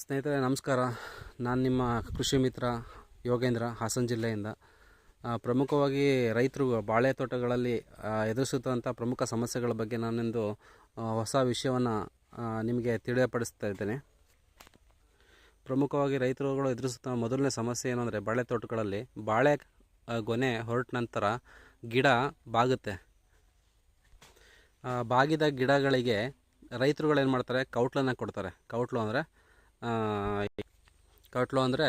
ಸ್ನೇಹಿತರೆ, ನಮಸ್ಕಾರ. ನಾನು ನಿಮ್ಮ ಕೃಷಿ ಮಿತ್ರ ಯೋಗೇಂದ್ರ, ಹಾಸನ ಜಿಲ್ಲೆಯಿಂದ. ಪ್ರಮುಖವಾಗಿ ರೈತರು ಬಾಳೆ ತೋಟಗಳಲ್ಲಿ ಎದುರಿಸುತ್ತಂಥ ಪ್ರಮುಖ ಸಮಸ್ಯೆಗಳ ಬಗ್ಗೆ ನಾನೊಂದು ಹೊಸ ವಿಷಯವನ್ನು ನಿಮಗೆ ತಿಳಿಯಪಡಿಸ್ತಾ ಇದ್ದೇನೆ. ಪ್ರಮುಖವಾಗಿ ರೈತರುಗಳು ಎದುರಿಸುತ್ತ ಮೊದಲನೇ ಸಮಸ್ಯೆ ಏನು ಅಂದರೆ, ಬಾಳೆ ತೋಟಗಳಲ್ಲಿ ಬಾಳೆ ಗೊನೆ ಹೊರಟ ನಂತರ ಗಿಡ ಬಾಗುತ್ತೆ. ಬಾಗಿದ ಗಿಡಗಳಿಗೆ ರೈತರುಗಳು ಏನು ಮಾಡ್ತಾರೆ? ಕೌಟ್ಲನ್ನು ಕೊಡ್ತಾರೆ. ಕೌಟ್ಲು ಅಂದರೆ ಕೌಟ್ಲು ಅಂದರೆ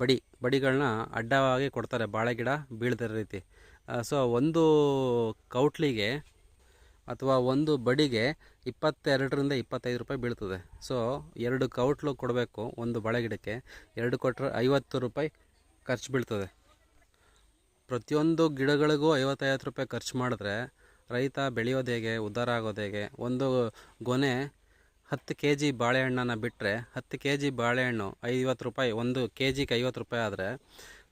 ಬಡಿ ಬಡಿಗಳನ್ನ ಅಡ್ಡವಾಗಿ ಕೊಡ್ತಾರೆ, ಬಾಳೆ ಗಿಡ ರೀತಿ. ಸೊ ಒಂದು ಕೌಟ್ಲಿಗೆ ಅಥವಾ ಒಂದು ಬಡಿಗೆ ಇಪ್ಪತ್ತೆರಡರಿಂದ ಇಪ್ಪತ್ತೈದು ರೂಪಾಯಿ ಬೀಳ್ತದೆ. ಸೊ ಎರಡು ಕೌಟ್ಲು ಕೊಡಬೇಕು ಒಂದು ಬಾಳೆ ಗಿಡಕ್ಕೆ, ಎರಡು ಕೊಟ್ಟರೆ ಐವತ್ತು ರೂಪಾಯಿ ಖರ್ಚು ಬೀಳ್ತದೆ. ಪ್ರತಿಯೊಂದು ಗಿಡಗಳಿಗೂ ಐವತ್ತೈವತ್ತು ರೂಪಾಯಿ ಖರ್ಚು ಮಾಡಿದ್ರೆ ರೈತ ಬೆಳೆಯೋದು ಹೇಗೆ, ಉದ್ಧಾರ ಆಗೋದು ಹೇಗೆ, ಒಂದು ಗೊನೆ ಹತ್ತು ಕೆ ಜಿ ಬಾಳೆಹಣ್ಣನ್ನು ಬಿಟ್ಟರೆ ಹತ್ತು ಕೆ ಜಿ ಬಾಳೆಹಣ್ಣು ಐವತ್ತು ರೂಪಾಯಿ, ಒಂದು ಕೆ ಜಿಗೆ ಐವತ್ತು ರೂಪಾಯಿ ಆದರೆ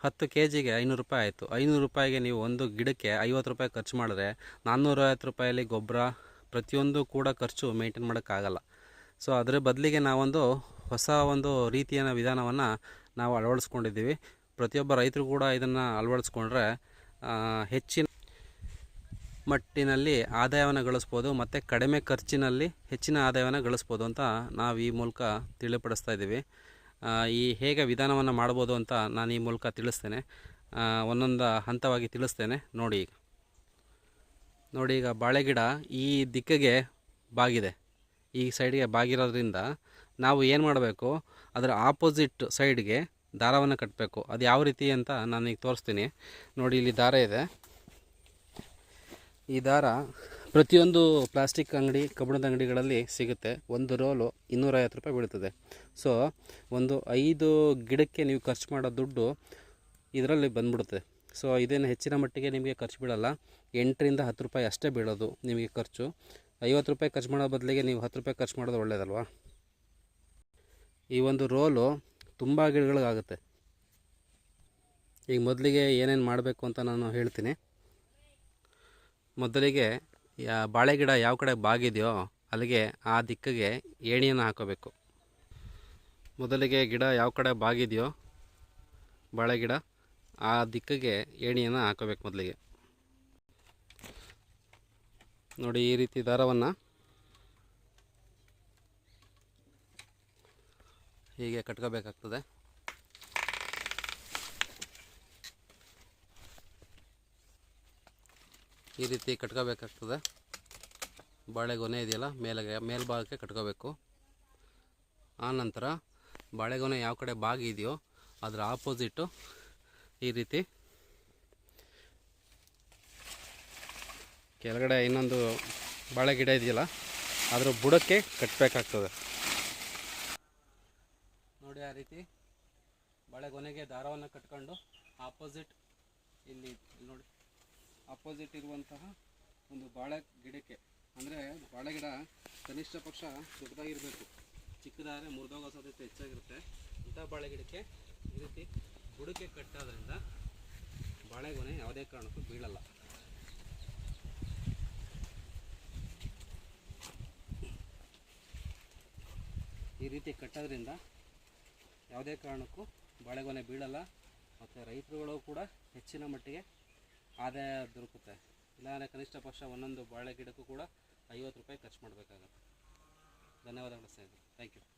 ಹತ್ತು ಕೆ ಜಿಗೆ ಐನೂರು ರೂಪಾಯಿ ಆಯಿತು. ಐನೂರು ರೂಪಾಯಿಗೆ ನೀವು ಒಂದು ಗಿಡಕ್ಕೆ ಐವತ್ತು ರೂಪಾಯಿ ಖರ್ಚು ಮಾಡಿದ್ರೆ ನಾನ್ನೂರೈವತ್ತು ರೂಪಾಯಲ್ಲಿ ಗೊಬ್ಬರ ಪ್ರತಿಯೊಂದು ಕೂಡ ಖರ್ಚು ಮೇಂಟೈನ್ ಮಾಡೋಕ್ಕಾಗಲ್ಲ. ಸೊ, ಅದರ ಬದಲಿಗೆ ನಾವೊಂದು ಹೊಸ ಒಂದು ರೀತಿಯ ವಿಧಾನವನ್ನು ನಾವು ಅಳವಡಿಸ್ಕೊಂಡಿದ್ದೀವಿ. ಪ್ರತಿಯೊಬ್ಬ ರೈತರು ಕೂಡ ಇದನ್ನು ಅಳವಡಿಸ್ಕೊಂಡ್ರೆ ಹೆಚ್ಚಿನ ಮಟ್ಟಿನಲ್ಲಿ ಆದಾಯವನ್ನು ಗಳಿಸ್ಬೋದು, ಮತ್ತು ಕಡಿಮೆ ಖರ್ಚಿನಲ್ಲಿ ಹೆಚ್ಚಿನ ಆದಾಯವನ್ನು ಗಳಿಸ್ಬೋದು ಅಂತ ನಾವು ಈ ಮೂಲಕ ತಿಳಿಪಡಿಸ್ತಾ ಇದ್ದೀವಿ. ಈ ಹೇಗೆ ವಿಧಾನವನ್ನು ಮಾಡ್ಬೋದು ಅಂತ ನಾನು ಈ ಮೂಲಕ ತಿಳಿಸ್ತೇನೆ. ಒಂದೊಂದು ಹಂತವಾಗಿ ತಿಳಿಸ್ತೇನೆ. ನೋಡಿ ಈಗ. ನೋಡಿ ಈಗ ಬಾಳೆ ಗಿಡ ಈ ದಿಕ್ಕಿಗೆ ಬಾಗಿದೆ. ಈ ಸೈಡ್ಗೆ ಬಾಗಿರೋದ್ರಿಂದ ನಾವು ಏನು ಮಾಡಬೇಕು? ಅದರ ಆಪೋಸಿಟ್ ಸೈಡ್ಗೆ ದಾರವನ್ನು ಕಟ್ಟಬೇಕು. ಅದು ಯಾವ ರೀತಿ ಅಂತ ನಾನು ಈಗ ತೋರಿಸ್ತೀನಿ. ನೋಡಿ, ಇಲ್ಲಿ ದಾರ ಇದೆ. ಈ ದಾರ ಪ್ರತಿಯೊಂದು ಪ್ಲಾಸ್ಟಿಕ್ ಅಂಗಡಿ, ಕಬ್ಬಿಣದ ಅಂಗಡಿಗಳಲ್ಲಿ ಸಿಗುತ್ತೆ. ಒಂದು ರೋಲು ಇನ್ನೂರೈವತ್ತು ರೂಪಾಯಿ ಬೀಳ್ತದೆ. ಸೊ ಒಂದು ಐದು ಗಿಡಕ್ಕೆ ನೀವು ಖರ್ಚು ಮಾಡೋ ದುಡ್ಡು ಇದರಲ್ಲಿ ಬಂದ್ಬಿಡುತ್ತೆ. ಸೊ ಇದೇನು ಹೆಚ್ಚಿನ ಮಟ್ಟಿಗೆ ನಿಮಗೆ ಖರ್ಚು ಬೀಳಲ್ಲ. ಎಂಟರಿಂದ ಹತ್ತು ರೂಪಾಯಿ ಅಷ್ಟೇ ಬೀಳೋದು ನಿಮಗೆ ಖರ್ಚು. ಐವತ್ತು ರೂಪಾಯಿ ಖರ್ಚು ಮಾಡೋ ಬದಲಿಗೆ ನೀವು ಹತ್ತು ರೂಪಾಯಿ ಖರ್ಚು ಮಾಡೋದು ಒಳ್ಳೆಯದಲ್ವಾ ಈ ಒಂದು ರೋಲು ತುಂಬ ಗಿಡಗಳಿಗಾಗುತ್ತೆ. ಈಗ ಮೊದಲಿಗೆ ಏನೇನು ಮಾಡಬೇಕು ಅಂತ ನಾನು ಹೇಳ್ತೀನಿ. ಮೊದಲಿಗೆ ಯಾ ಬಾಳೆ ಗಿಡ ಯಾವ ಕಡೆ ಬಾಗಿದೆಯೋ ಅಲ್ಲಿಗೆ ಆ ದಿಕ್ಕಿಗೆ ಏಣಿಯನ್ನು ಹಾಕೋಬೇಕು. ಮೊದಲಿಗೆ ಗಿಡ ಯಾವ ಕಡೆ ಬಾಗಿದೆಯೋ ಬಾಳೆ ಗಿಡ ಆ ದಿಕ್ಕಿಗೆ ಏಣಿಯನ್ನು ಹಾಕೋಬೇಕು ಮೊದಲಿಗೆ. ನೋಡಿ ಈ ರೀತಿ ದಾರವನ್ನು ಹೀಗೆ ಕಟ್ಕೋಬೇಕಾಗ್ತದೆ. ಈ ರೀತಿ ಕಟ್ಕೋಬೇಕಾಗ್ತದೆ. ಬಾಳೆಗೊನೆ ಇದೆಯಲ್ಲ ಮೇಲೆ ಮೇಲ್ಭಾಗಕ್ಕೆ ಕಟ್ಕೋಬೇಕು. ಆನಂತರ ಬಾಳೆಗೊನೆ ಯಾವ ಕಡೆ ಬಾಗಿದೆಯೋ ಅದರ ಆಪೋಸಿಟ್ಟು ಈ ರೀತಿ. ಕೆಳಗಡೆ ಇನ್ನೊಂದು ಬಾಳೆ ಗಿಡ ಇದೆಯಲ್ಲ, ಅದರ ಬುಡಕ್ಕೆ ಕಟ್ಟಬೇಕಾಗ್ತದೆ ನೋಡಿ ಆ ರೀತಿ ಬಾಳೆಗೊನೆಗೆ ದಾರವನ್ನು ಕಟ್ಕೊಂಡು ಆಪೋಸಿಟ್ ಇಲ್ಲಿ ನೋಡಿ. ಅಪೋಸಿಟ್ ಇರುವಂತಹ ಒಂದು ಬಾಳೆ ಗಿಡಕ್ಕೆ. ಅಂದರೆ ಬಾಳೆ ಗಿಡ ಕನಿಷ್ಠ ಪಕ್ಷ ದೊಡ್ಡದಾಗಿರಬೇಕು. ಚಿಕ್ಕದಾದರೆ ಮುರಿದೋಗೋ ಸಾಧ್ಯತೆ ಹೆಚ್ಚಾಗಿರುತ್ತೆ. ಇಂಥ ಬಾಳೆ ಗಿಡಕ್ಕೆ ಈ ರೀತಿ ಬುಡಕ್ಕೆ ಕಟ್ಟೋದ್ರಿಂದ ಬಾಳೆಗೊನೆ ಯಾವುದೇ ಕಾರಣಕ್ಕೂ ಬೀಳಲ್ಲ. ಈ ರೀತಿ ಕಟ್ಟೋದ್ರಿಂದ ಯಾವುದೇ ಕಾರಣಕ್ಕೂ ಬಾಳೆಗೊನೆ ಬೀಳಲ್ಲ. ಮತ್ತು ರೈತರುಗಳು ಕೂಡ ಹೆಚ್ಚಿನ ಮಟ್ಟಿಗೆ ಆದಾಯ ದೊರಕುತ್ತೆ. ಇಲ್ಲಾಂದರೆ ಕನಿಷ್ಠ ಪಕ್ಷ ಒಂದೊಂದು ಬಾಳೆ ಗಿಡಕ್ಕೂ ಕೂಡ ಐವತ್ತು ರೂಪಾಯಿ ಖರ್ಚು ಮಾಡಬೇಕಾಗತ್ತೆ. ಧನ್ಯವಾದಗಳು ಸ್ನೇಹಿತರೆ. Thank you